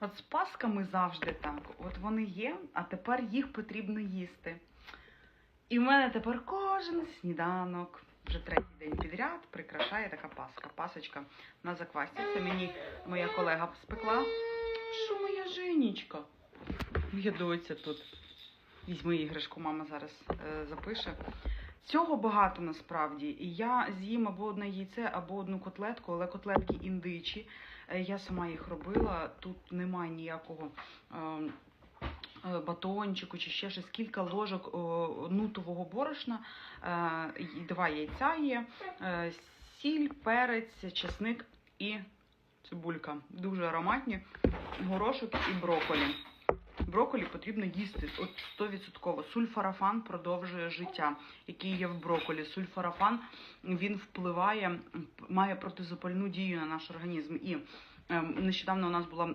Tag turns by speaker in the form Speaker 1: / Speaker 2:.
Speaker 1: От з пасками завжди так. От вони є, а тепер їх потрібно їсти. І в мене тепер кожен сніданок, вже третій день підряд, прикрашає така паска. Пасочка на заквасці. Це мені моя колега спекла. Що моя Женічка? Моя доця тут. Візьми іграшку, мама зараз е, запише. Цього багато насправді. І я з'їм або одне яйце, або одну котлетку, але котлетки індичі. Е, Я сама їх робила. Тут немає ніякого. е, е, Батончику чи ще щось, кілька ложок нутового борошна, е, два яйця є, сіль, перець, чесник і цибулька. Дуже ароматні, горошок і броколі. Броколі потрібно їсти от 100%. Сульфарафан продовжує життя, який є в броколі. Сульфарафан він впливає, має протизапальну дію на наш організм. І ем, нещодавно у нас була